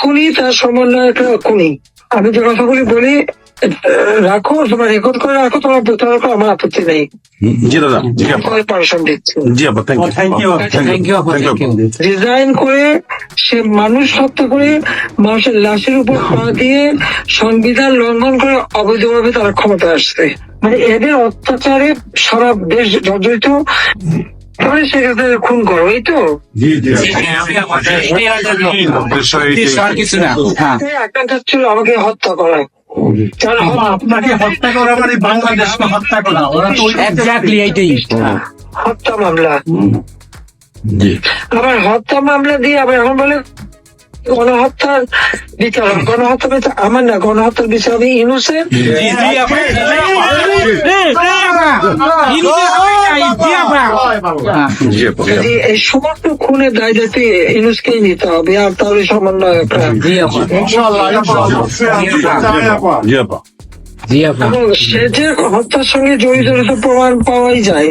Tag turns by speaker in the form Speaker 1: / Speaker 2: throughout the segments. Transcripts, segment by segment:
Speaker 1: খুনি তার সমন্বয়টা খুনি। আমি যে কথাগুলি বলি রাখো তোমার রেকর্ড করে রাখো তোমার আমার আপত্তি নেই।
Speaker 2: জি দাদা জি আপা। You
Speaker 3: you thank you thank you
Speaker 1: design করে সে মানুষ হত্যা করে মানুষের লাশের উপর পা দিয়ে সংবিধান লঙ্ঘন করে অবৈধভাবে তারা ক্ষমতা আসছে। মানে এদের অত্যাচারে সারা দেশ জর্জরিত। তাহলে সেক্ষেত্রে খুন করো এই তো।
Speaker 2: জি জি।
Speaker 3: আর কিছু না। হ্যাঁ।
Speaker 1: এই ছিল আমাকে হত্যা করা কারণ
Speaker 4: আপনাকে হত্যা করা মানে বাংলাদেশকে হত্যা করা ওরা তো
Speaker 3: এক্স্যাক্টলি এইটাই। হ্যাঁ।
Speaker 1: হত্যা মামলা। আবার হত্যা মামলা দিয়ে আবার এখন বলে গণহত্যার বিচার হবে। গণহত্যা বিচার আমার না গণহত্যার বিচার আমি ইনোসেন্ট
Speaker 2: জি
Speaker 1: এই সমস্ত খুনের দায় দায়িত্ব ইনুসকেই নিতে হবে আর তাহলে এবং সে যে হত্যার সঙ্গে জড়িত প্রমাণ পাওয়াই যায়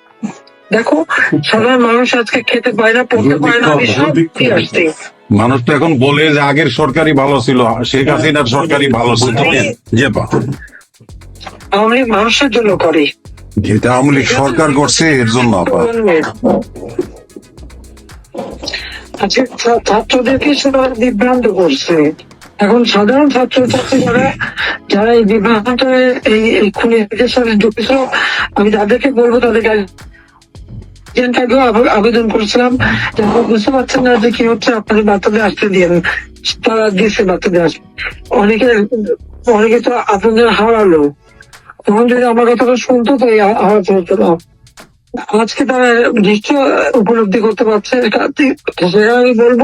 Speaker 1: দেখো সাধারণ মানুষ আজকে খেতে পায় না পড়তে পায় না আমি সব কি আসছি।
Speaker 2: মানুষ তো এখন বলে যে আগের সরকারি ভালো ছিল শেখ হাসিনার সরকারি ভালো ছিল।
Speaker 1: আওয়ামী মানুষের জন্য করে।
Speaker 2: যেটা আওয়ামী লীগ সরকার করছে এর জন্য আপা
Speaker 1: আজকে ছাত্রদেরকে সেটা বিভ্রান্ত করছে। এখন সাধারণ ছাত্র ছাত্রী যারা এই বিভ্রান্ত এই এই খুনের সাথে যুক্ত আমি তাদেরকে বলব তাদের আবেদন করছিলাম। বুঝতে পারছেন না যে কি হচ্ছে আপনাদের বাচ্চাদের আসতে দিয়ে তারা দিয়েছে বাচ্চাদের আসবে অনেকে অনেকে তো আপনাদের হারালো। তখন যদি আমার কথাটা শুনতো তাই হারাতে হতো না। আজকে তারা নিশ্চয় উপলব্ধি করতে পারছে। সেটা আমি বলব।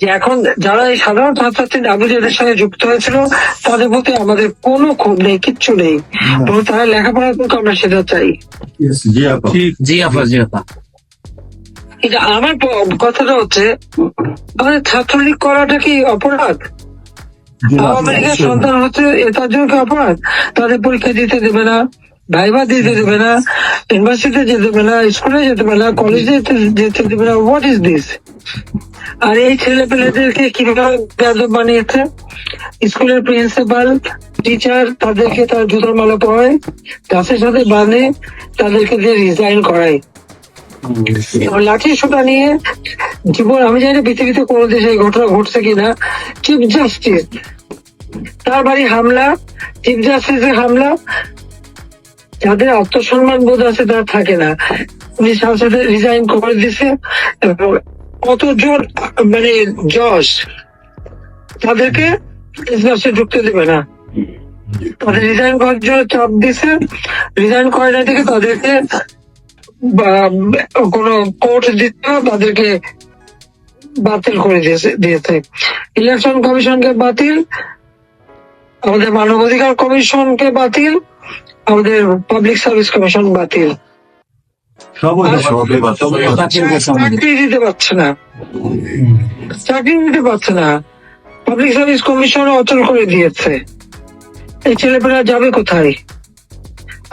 Speaker 1: যে এখন যারা এই সাধারণ ছাত্রছাত্রী নাবিজের সঙ্গে যুক্ত হয়েছিল তাদের প্রতি আমাদের কোনো ক্ষোভ নেই কিচ্ছু নেই। তারা লেখাপড়া করতে আমরা সেটা চাই।
Speaker 2: জি আপা।
Speaker 3: জি আপা
Speaker 1: কিন্তু আমার কথাটা হচ্ছে আমাদের ছাত্রলীগ করাটা কি অপরাধ? আওয়ামী লীগের সন্তান হচ্ছে এ তার জন্য অপরাধ? তাদের পরীক্ষা দিতে দেবে না। ভাইবা দিতে দেবে না ইউনিভার্সিটিতে যেতে দেবে না স্কুলে যেতে দেবে না কলেজে যেতে দেবে না হোয়াট ইজ দিস আর এই ছেলে পেলেদেরকে কীভাবে বানিয়েছে? স্কুলের প্রিন্সিপাল টিচার তাদেরকে তার জুতোর মালা পরায় গাছের সাথে বাঁধে তাদেরকে দিয়ে রিজাইন করায়। লাঠি সোটা নিয়ে জীবন আমি জানি পৃথিবীতে কোনো দেশে এই ঘটনা ঘটছে কিনা চিফ জাস্টিস তার বাড়ি হামলা চিফ জাস্টিসের হামলা যাদের আত্মসম্মান বোধ আছে তারা থাকে না। উনি সাথে রিজাইন করে দিছে এবং কতজন মানে জজ তাদেরকে বিজনেসে ঢুকতে দেবে না। তাদের রিজাইন করার জন্য চাপ দিছে রিজাইন করে না থেকে তাদেরকে কোনো কোর্ট দিতে তাদেরকে বাতিল করে দিয়েছে দিয়েছে। ইলেকশন কমিশনকে বাতিল, আমাদের মানবাধিকার কমিশনকে বাতিল আমাদের পাবলিক সার্ভিস কমিশন বাতিল। চাকরি দিতে পারছে না। চাকরি দিতে পারছে না। পাবলিক সার্ভিস কমিশন অচল করে দিয়েছে। এই ছেলেপেলা যাবে কোথায়?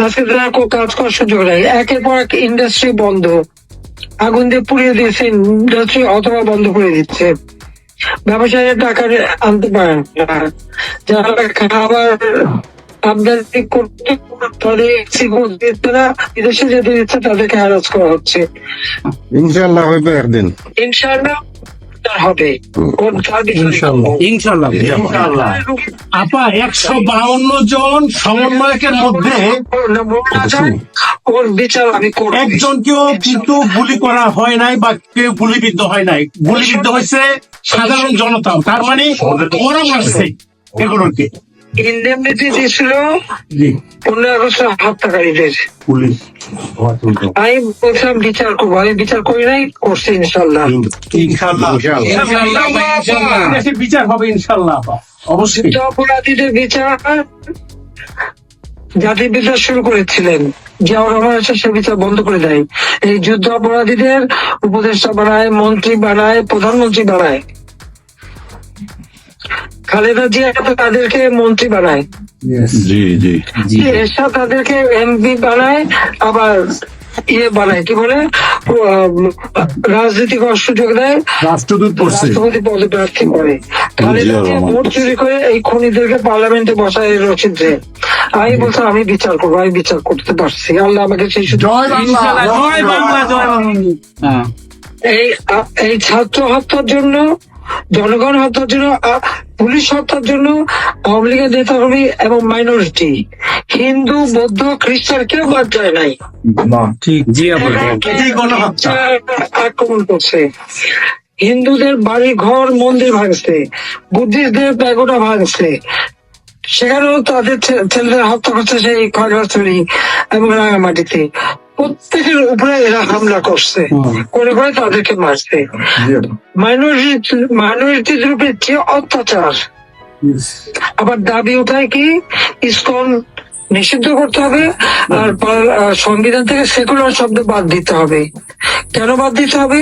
Speaker 1: আজকে তারা কাজ করার সুযোগ নেই। একের পর এক ইন্ডাস্ট্রি বন্ধ। আগুন দিয়ে পুড়িয়ে দিয়েছে ইন্ডাস্ট্রি অথবা বন্ধ করে দিচ্ছে। ব্যবসায়ীরা টাকা আনতে পারেন না। যারা খাবার আমদানি করতে সিগন্যাল বিদেশে যেতে দিচ্ছে তাদেরকে হ্যারাস করা হচ্ছে।
Speaker 2: ইনশাল্লাহ একদিন।
Speaker 1: হবে।
Speaker 4: ইনশাআল্লাহ।
Speaker 3: ইনশাল্লাহ
Speaker 4: ইনশাআল্লাহ। আপা একশো বাউন্ন জন সমন্বয়কের মধ্যে
Speaker 1: ওর বিচার আমি
Speaker 4: একজনকেও কিন্তু গুলি করা হয় নাই বা কেউ গুলিবিদ্ধ হয় নাই। গুলিবিদ্ধ হয়েছে সাধারণ জনতা। তার মানে ওরা মারছে এগুলোকে।
Speaker 1: ইন্ডেমনিটি দিয়েছিল পনেরো আগস্ট হত্যাকারীদের।
Speaker 4: পুলিশ
Speaker 1: আমি বলছিলাম বিচার করব। আমি বিচার করি নাই করছি ইনশাল্লাহ
Speaker 4: বিচার হবে ইনশাল্লাহ। অবশ্যই।
Speaker 1: অপরাধীদের বিচার জাতির বিচার শুরু করেছিলেন জিয়াউর রহমান সে বিচার বন্ধ করে দেয়। এই যুদ্ধ অপরাধীদের উপদেষ্টা বানায় মন্ত্রী বানায় প্রধানমন্ত্রী বানায়। খালেদা জিয়া তো তাদেরকে মন্ত্রী বানায়।
Speaker 2: জি জি।
Speaker 3: জি।
Speaker 1: এরশাদ তাদেরকে এমপি বানায় আবার ইয়ে বানায় কি বলে? রাজনৈতিক সুযোগ দেয়
Speaker 4: রাষ্ট্রদূত
Speaker 1: রাষ্ট্রপতি পদে প্রার্থী করে। খালেদা
Speaker 2: জিয়া
Speaker 1: ভোট চুরি করে এই খুনিদেরকে পার্লামেন্টে বসায় রচিত আমি বলছি আমি বিচার করব আমি বিচার করতে পারছি। আল্লাহ আমাকে সেই সুযোগ
Speaker 4: জয় বাংলা
Speaker 3: জয় বাংলা জয় বাংলা। হ্যাঁ
Speaker 1: এই এই ছাত্র হত্যার জন্য জনগণ হত্যার জন্য পুলিশ হত্যার জন্য আওয়ামী লীগের নেতাকর্মী এবং মাইনরিটি হিন্দু বৌদ্ধ খ্রিস্টান কেউ বাদ যায় নাই।
Speaker 3: ঠিক। জি আপা।
Speaker 1: আক্রমণ করছে। হিন্দুদের বাড়ি ঘর মন্দির ভাঙছে বুদ্ধিস্টদের প্যাগোডা ভাঙছে। সেখানেও তাদের ছেলেদের হত্যা করছে সেই খড়গাছড়ি এবং রাঙামাটিতে। প্রত্যেকের উপরে এরা হামলা করছে। করে করে তাদেরকে মারছে। মাইনরিটি মাইনরিটিদের উপরে যে অত্যাচার। আবার দাবি ওঠায় কি? ইসকন নিষিদ্ধ করতে হবে আর সংবিধান থেকে সেকুলার শব্দ বাদ দিতে হবে। কেন বাদ দিতে হবে?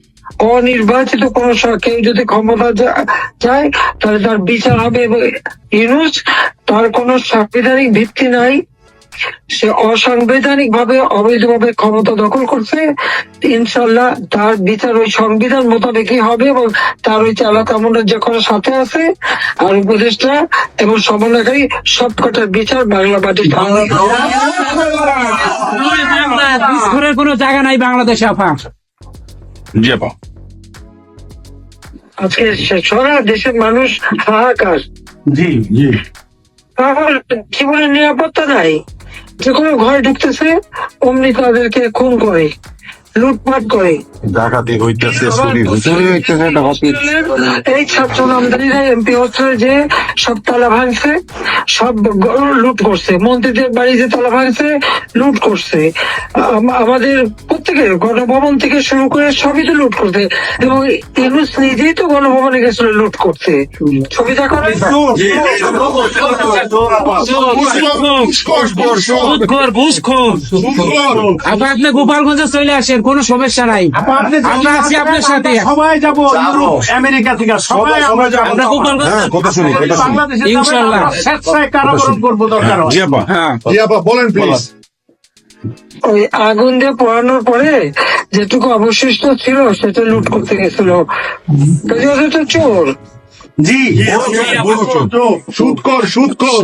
Speaker 1: অনির্বাচিত কোন কেউ যদি ক্ষমতা যা- চায় তাহলে তার বিচার হবে এবং ইউনুস তার কোনো সাংবিধানিক ভিত্তি নাই। সে অসাংবিধানিক ভাবে অবৈধভাবে ক্ষমতা দখল করছে। ইনশাল্লাহ তার বিচার ওই সংবিধান মোতাবেকই হবে এবং তার ওই চালা কামড়ের যখন সাথে আছে। আর উপদেষ্টা এবং সমন্বয়কারী সবকটার বিচার বাংলা পার্টি
Speaker 3: কোনো জায়গা নাই বাংলাদেশে আপা
Speaker 2: জি আপা
Speaker 1: আজকে সারা দেশের মানুষ হাহাকার
Speaker 4: জি জি
Speaker 1: তারপর জীবনের নিরাপত্তা নাই যে কোনো ঘরে ঢুকতেছে অমনি তাদেরকে খুন করে লুটপাট করে
Speaker 2: ডাকাতি হইতেছে চুরি হইতেছে
Speaker 1: এই ছাত্র নামদারিরা এমপি হচ্ছে যে সব তালা ভাঙছে সব লুট করছে মন্ত্রীদের বাড়ি যে তালা ভাঙছে লুট করছে আমাদের প্রত্যেকের গণভবন থেকে শুরু করে সবই তো লুট করছে এবং ইউনুস নিজেই তো গণভবনে গেছিল লুট করতে ছবি দেখো না?
Speaker 3: ঘুষখোর ঘুষখোর আপনি গোপালগঞ্জে চলে আসেন কোনো সমস্যা নাই। আমরা আছি আপনার সাথে।
Speaker 4: সবাই যাব ইউরোপ আমেরিকা থেকে সবাই আমরা যাব।
Speaker 2: হ্যাঁ কথা শুনি কথা শুনি
Speaker 4: বাংলাদেশে স্বেচ্ছায় কারাবরণ করব দরকার হয়।
Speaker 2: জি আপা।
Speaker 3: হ্যাঁ।
Speaker 2: জি আপা বলেন প্লিজ
Speaker 1: ওই আগুন দিয়ে পোড়ানোর পরে যেটুকু অবশিষ্ট ছিল সেটা লুট করতে গেছিল। তো চোর।
Speaker 4: জি সুদ কর।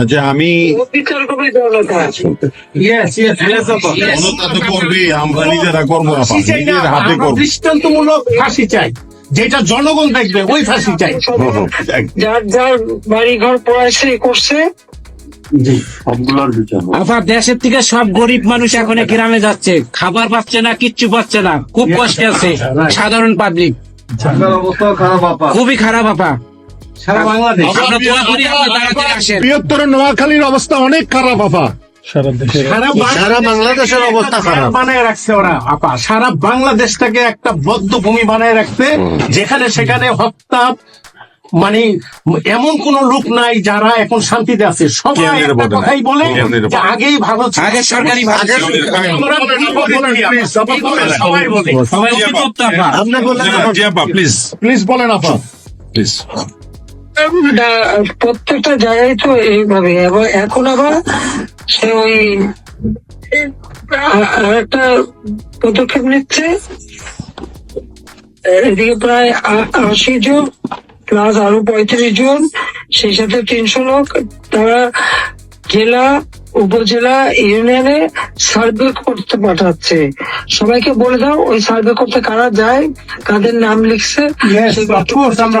Speaker 2: আচ্ছা আমি আমরা নিজেরা করব নিজের হাতে করব।
Speaker 4: দৃষ্টান্তমূলক ফাঁসি চাই। যেটা জনগণ দেখবে ওই ফাঁসি চাই।
Speaker 1: যার যার বাড়ি ঘর পড়াইছে করছে।
Speaker 3: আবার দেশের থেকে সব গরিব মানুষ এখন গ্রামে যাচ্ছে। খাবার পাচ্ছে না কিচ্ছু পাচ্ছে না। খুব কষ্টে আছে। সাধারণ পাবলিক খুবই খারাপ আপা।
Speaker 4: সারা বাংলাদেশ।
Speaker 3: আমরা দোয়া আপনি তাড়াতাড়ি আসেন।
Speaker 5: বৃহত্তর নোয়াখালীর অবস্থা অনেক খারাপ আপা।
Speaker 4: সারা
Speaker 5: সারা বাংলাদেশের অবস্থা খারাপ।
Speaker 4: বানায় রাখছে ওরা আপা। সারা বাংলাদেশটাকে একটা বদ্ধ ভূমি বানায় রাখতে যেখানে সেখানে হত্যা মানে এমন কোন লোক নাই যারা এখন শান্তিতে আছে। সবাই একটা কথাই বলে। আগেই ভালো ছিল।
Speaker 3: আগে সরকারি
Speaker 4: সবাই বলে।
Speaker 2: প্লিজ
Speaker 5: প্লিজ বলেন আপা।
Speaker 2: প্লিজ
Speaker 1: প্রত্যেকটা জায়গায় তো এইভাবে। এবং এখন আবার সে ওই একটা পদক্ষেপ নিচ্ছে। এদিকে প্রায় আশি জন প্লাস আরও পঁয়ত্রিশ জন সেই সাথে তিনশো লোক তারা জেলা উপজেলা ইউনিয়নে সার্ভে করতে পাঠাচ্ছে। সবাইকে বলে দাও ওই সার্ভে করতে কারা যায় কাদের নাম লিখছে।
Speaker 4: আমরা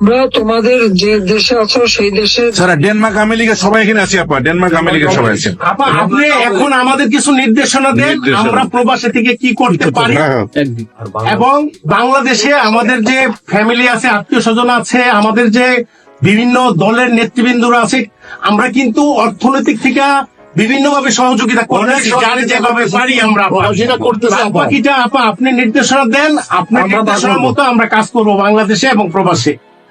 Speaker 1: আমরা তোমাদের যে দেশে আছো সেই দেশে
Speaker 2: স্যার ডেনমার্ক আমেরিকা সবাই এখানে আছি আপা। ডেনমার্ক আমেরিকা সবাই আছে।
Speaker 4: আপা আপনি এখন আমাদের কিছু নির্দেশনা দেন আমরা প্রবাসে থেকে কি করতে পারি? এবং বাংলাদেশে আমাদের যে ফ্যামিলি আছে আত্মীয় স্বজন আছে আমাদের যে বিভিন্ন দলের নেতৃবৃন্দরা আছে আমরা কিন্তু অর্থনৈতিক থেকে বিভিন্ন ভাবে সহযোগিতা করতেছি যার যেভাবে পারি আমরা।
Speaker 5: সেটা করতেছে আপা।
Speaker 4: আপা আপনি নির্দেশনা দেন আপনার
Speaker 5: আমরা
Speaker 4: নির্দেশনার মতো আমরা কাজ করব বাংলাদেশে এবং প্রবাসে।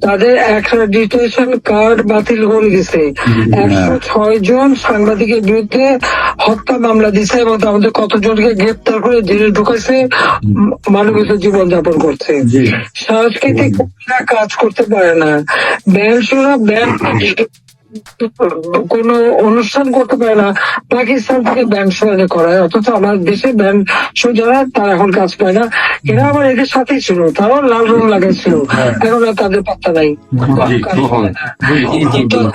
Speaker 1: তাদের অ্যাক্রেডিটেশন কার্ড বাতিল করে দিছে। একশো ছয় জন সাংবাদিকের বিরুদ্ধে হত্যা মামলা দিছে এবং তাদের কতজনকে গ্রেপ্তার করে জেলে ঢুকেছে মানুষের মানবিক জীবন যাপন করছে সাংস্কৃতিক কাজ করতে পারে না। ব্যান্ড ব্যাংক কোন অনুষ্ঠান করতে পারে না। পাকিস্তান থেকে ব্যান্ড এনে করায়। অথচ আমার দেশে ব্যান্ড শো যারা তারা এখন কাজ পায় না। এরা আমার এদের সাথেই ছিল। তারাও লাল রং লাগাইছিল এখন আর তাদের পাত্তা নাই।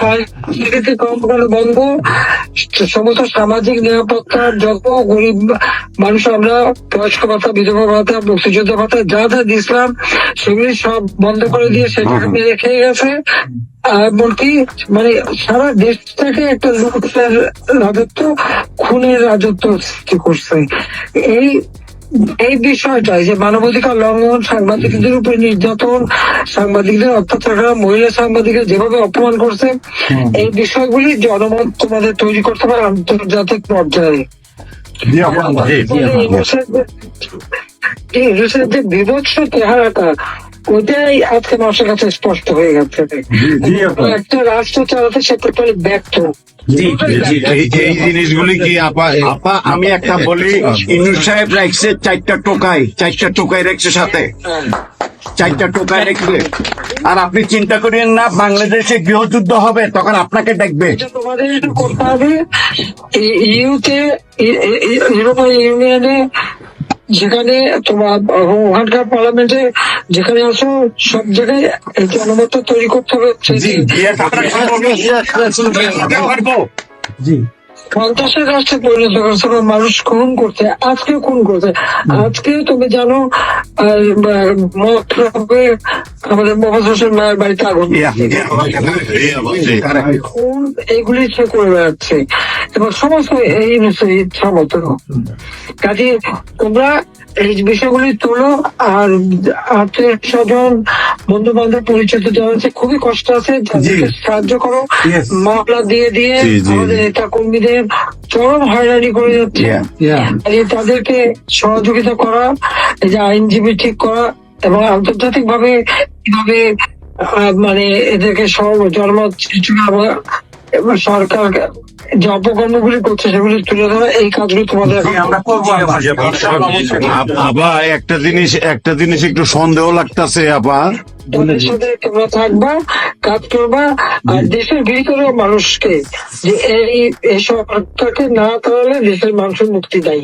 Speaker 1: করে কর্মকাণ্ড বন্ধ। সমস্ত সামাজিক নিরাপত্তা যত গরিব মানুষ আমরা বয়স্ক ভাতা বিধবা ভাতা মুক্তিযোদ্ধা ভাতা যা যা দিয়েছিলাম সেগুলি সব বন্ধ করে দিয়ে সেটাকে রেখে গেছে। বলছি মানে সারা দেশটাকে একটা লুটের রাজত্ব খুনের রাজত্ব সৃষ্টি করছে। এই এই বিষয়টাই যে মানবাধিকার লঙ্ঘন সাংবাদিকদের উপর নির্যাতন সাংবাদিকদের অত্যাচার করা মহিলা সাংবাদিকদের যেভাবে অপমান করছে এই বিষয়গুলি জনমত তোমাদের তৈরি করতে পারে আন্তর্জাতিক পর্যায়ে। যে বিভৎস চেহারাটা ওইটাই আজকে মানুষের কাছে স্পষ্ট হয়ে গেছে। একটা রাষ্ট্র চালাতে সে টোটালি ব্যর্থ।
Speaker 2: এই জিনিসগুলি কি আপা
Speaker 6: আপা আমি একটা বলি ইনুর সাহেব রাখছে চারটা টোকাই চারটা টোকাই রাখছে সাথে। চারটা আর আপনি চিন্তা করেন না বাংলাদেশে গৃহযুদ্ধ হবে তখন আপনাকে দেখবে।
Speaker 1: তোমাদের করতে হবে। ইউতে ইউরোপীয় ইউনিয়নে যেখানে তোমার ওখানকার পার্লামেন্টে যেখানে আসো সব জায়গায় এই জনমত তৈরি করতে হবে।
Speaker 4: জি।
Speaker 1: পঞ্চাশের রাষ্ট্রে পরিণত করছে মানুষ খুন করছে আজকে খুন করছে। আজকে তুমি জানো আমাদের মোহাম্মদ হোসেন মায়ের বাড়িতে আগুন। খুন এইগুলি সে করে বেড়াচ্ছে। এবং সমস্ত এই বিষয়ে ইচ্ছা মতো। কাজে তোমরা এই বিষয়গুলি তোলো আর আত্মীয় স্বজন বন্ধু বান্ধব পরিচিত আছে খুবই কষ্ট আছে সাহায্য করো. মামলা দিয়ে দিয়ে আমাদের নেতা কর্মীদের চরম হয়রানি করে যাচ্ছে। এই তাদেরকে সহযোগিতা করা এই যে আইনজীবী ঠিক করা এবং আন্তর্জাতিক ভাবে কীভাবে আহ, মানে এদেরকে সব জন্ম এবং সরকার যে অপকর্মগুলি করছে সেগুলি তুলে ধরা এই কাজগুলি তোমাদের
Speaker 4: আপা
Speaker 2: একটা জিনিস একটা জিনিস একটু সন্দেহ লাগতাছে আপা।
Speaker 1: সাথে তোমরা থাকবা কাজ করবা আর দেশের ভিতরেও মানুষকে যে এই সরকারকে না তাহলে দেশের মানুষের মুক্তি দেয়।